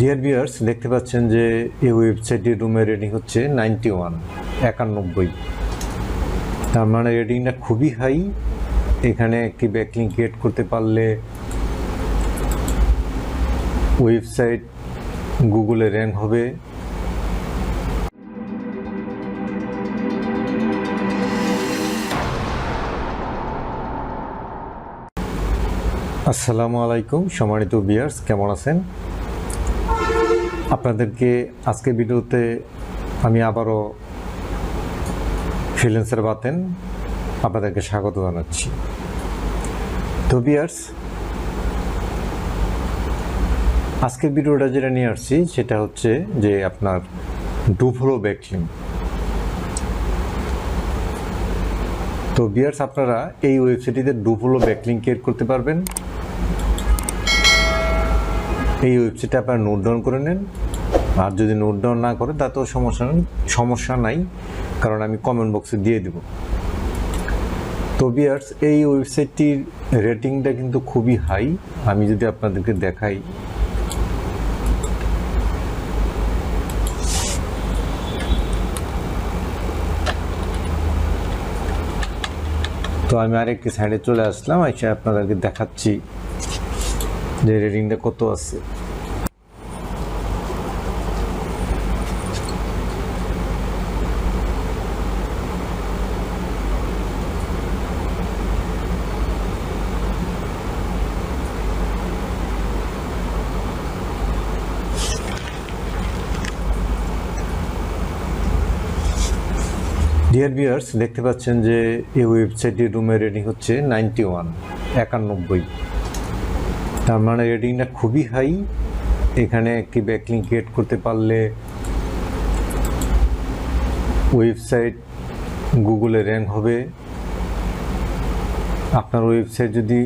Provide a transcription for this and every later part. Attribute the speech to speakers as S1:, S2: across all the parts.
S1: Dear viewers দেখতে পাচ্ছেন যে এই ওয়েবসাইটের রুমের রেটিং হচ্ছে নাইনটি ওয়ান একানব্বই। তার মানে রেটিংটা খুবই হাই এখানে একটি ব্যাকলিং ক্রিয়েট করতে পারলে ওয়েবসাইট গুগলে র্যাঙ্ক হবে। আসসালামু আলাইকুম, সম্মানিত বিয়ার্স কেমন আছেন? আপনাদেরকে আজকে ভিডিওতে আমি আবারও ফ্রিল্যান্সার বাতেন। আপনাদেরকে স্বাগত জানাচ্ছি। তো বিয়ার্স আজকের ভিডিওটা যেটা নিয়ে আসছি, সেটা হচ্ছে যে আপনার ডুফলো ব্যাকলিং তো বিয়ার্স আপনারা এই ওয়েবসাইটটিতে ডুফলো ব্যাকলিং ক্রিয়েট করতে পারবেন। এই ওয়েবসাইটে আপনারা নোট ডাউন করে নেন। আর যদি নোট ডাউন না করে তাতেও সমস্যা সমস্যা নাই, কারণ আমি কমেন্ট বক্সে দিয়ে দেব। তো বিয়ার্স এই ওয়েবসাইটটির রেটিংটা কিন্তু খুবই হাই আমি যদি আপনাদেরকে দেখাই। তো আমি আরেকটি সাইডে চলে আসলাম, এসে আপনাদেরকে দেখাচ্ছি যে রেটিংটা কত আছে। ডিয়ার ভিউয়ার্স দেখতে পাচ্ছেন যে এই ওয়েবসাইটের রুমের রেটিং হচ্ছে নাইনটি ওয়ান একানব্বই। তার মানে রেটিংটা খুবই হাই এখানে একটি ব্যাকলিং ক্রিয়েট করতে পারলে ওয়েবসাইট গুগলে র্যাঙ্ক হবে। আপনার ওয়েবসাইট যদি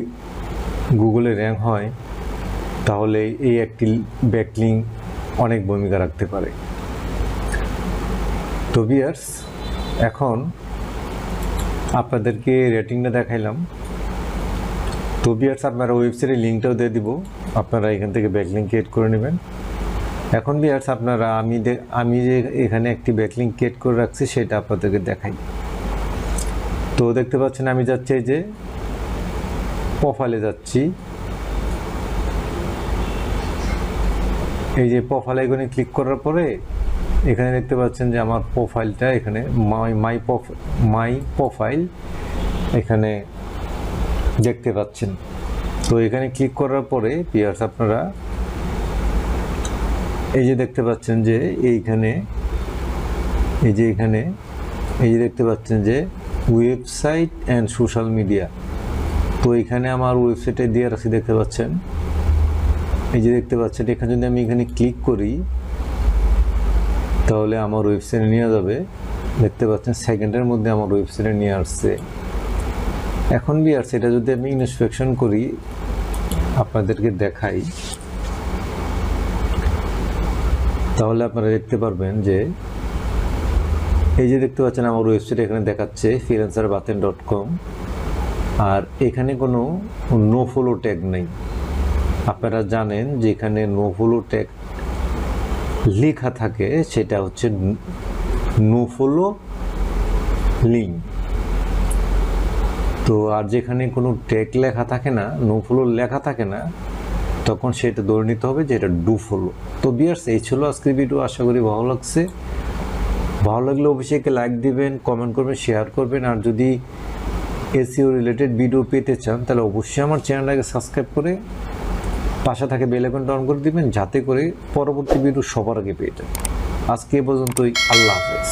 S1: গুগলে র্যাঙ্ক হয়, তাহলে এই একটি ব্যাকলিং অনেক ভূমিকা রাখতে পারে। তো বিয়ার্স এখন আপনাদেরকে রেটিংটা দেখাইলাম। তো বিয়ার্স আপনারা ওয়েবসাইটের লিঙ্কটাও দিয়ে দিব। আপনারা এখান থেকে ব্যাকলিং ক্রিয়েট করে নেবেন। এখন বিয়ার্স আপনারা, আমি আমি যে এখানে একটি ব্যাকলিং ক্রিয়েট করে রাখছি, সেটা আপনাদেরকে দেখাই। তো দেখতে পাচ্ছেন, আমি যাচ্ছি যে প্রোফাইলে যাচ্ছি। এই যে প্রোফাইল আইকনে ক্লিক করার পরে এখানে দেখতে পাচ্ছেন যে আমার প্রোফাইলটা এখানে মাই মাই মাই প্রোফাইল এখানে দেখতে পাচ্ছেন। তো এখানে ক্লিক করার পরে পিয়ার্স আপনারা এই যে দেখতে পাচ্ছেন যে এইখানে, এই যে এখানে, এই যে দেখতে পাচ্ছেন যে ওয়েবসাইট অ্যান্ড সোশ্যাল মিডিয়া তো এখানে আমার ওয়েবসাইটে দিয়ে রাখছি দেখতে পাচ্ছেন। এই যে দেখতে পাচ্ছেন, এখানে যদি আমি এখানে ক্লিক করি তাহলে আমার ওয়েবসাইটে নিয়ে যাবে। দেখতে পাচ্ছেন সেকেন্ডের মধ্যে আমার ওয়েবসাইটে নিয়ে আসছে। এখন আর সেটা যদি আমি ইন্সপেকশন করি, আপনাদেরকে দেখাই। তাহলে আপনারা দেখতে পারবেন যে, এই যে দেখতে পাচ্ছেন, আমার ওয়েবসাইট এখানে দেখাচ্ছে ফ্রিল্যান্সার বাতেন ডট কম আর এখানে কোনো নো ফলো ট্যাগ নেই। আপনারা জানেন যে এখানে নো ফলো ট্যাগ লেখা থাকে সেটা হচ্ছে নো ফলো লিঙ্ক তো আর যেখানে কোনো টেক লেখা থাকে না নো ফলো লেখা থাকে না, তখন সেটা ধরে নিতে হবে যে এটা ডু ফলো তো বিয়ার্স, এই ছিল আজকের ভিডিও আশা করি ভালো লাগছে। ভালো লাগলে অবশ্যই লাইক দিবেন কমেন্ট করবেন শেয়ার করবেন। আর যদি এসিও রিলেটেড ভিডিও পেতে চান, তাহলে অবশ্যই আমার চ্যানেলটাকে সাবস্ক্রাইব করে পাশে থাকে বেল আইকনটা অন করে দিবেন, যাতে করে পরবর্তী ভিডিও সবার আগে পেয়ে যান। আজকে পর্যন্তই, আল্লাহ হাফেজ।